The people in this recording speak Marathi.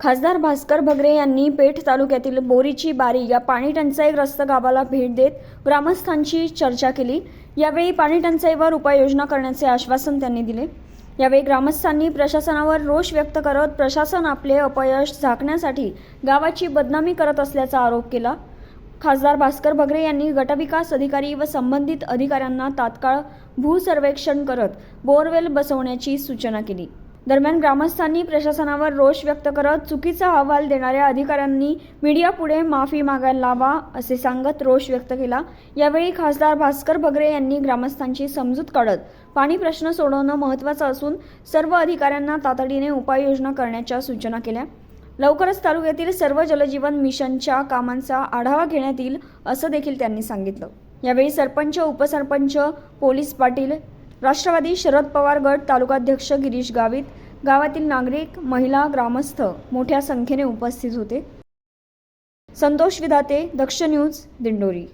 खासदार भास्कर भगरे यांनी पेठ तालुक्यातील बोरीची बारी या पाणी टंचाईग्रस्त गावाला भेट देत ग्रामस्थांची चर्चा केली. यावेळी पाणी टंचाईवर उपाययोजना करण्याचे आश्वासन त्यांनी दिले. यावेळी ग्रामस्थांनी प्रशासनावर रोष व्यक्त करत प्रशासन आपले अपयश झाकण्यासाठी गावाची बदनामी करत असल्याचा आरोप केला. खासदार भास्कर भगरे यांनी गटविकास अधिकारी व संबंधित अधिकाऱ्यांना तात्काळ भूसर्वेक्षण करत बोरवेल बसवण्याची सूचना केली. दरम्यान ग्रामस्थांनी प्रशासनावर रोष व्यक्त करत चुकीचा अहवाल देणाऱ्या अधिकाऱ्यांनी मीडियापुढे माफी मागायला लावा असे सांगत रोष व्यक्त केला. यावेळी खासदार भास्कर भगरे यांनी ग्रामस्थांची समजूत काढत पाणी प्रश्न सोडवणं महत्त्वाचं असून सर्व अधिकाऱ्यांना तातडीने उपाययोजना करण्याच्या सूचना केल्या. लवकरच तालुक्यातील सर्व जलजीवन मिशनच्या कामांचा आढावा घेण्यात येईल असं देखील त्यांनी सांगितलं. यावेळी सरपंच उपसरपंच पोलीस पाटील राष्ट्रवादी शरद पवार गट तालुकाध्यक्ष गिरीश गावित गावातील नागरिक महिला ग्रामस्थ मोठ्या संख्येने उपस्थित होते. संतोष विधाते दक्ष न्यूज दिंडोरी.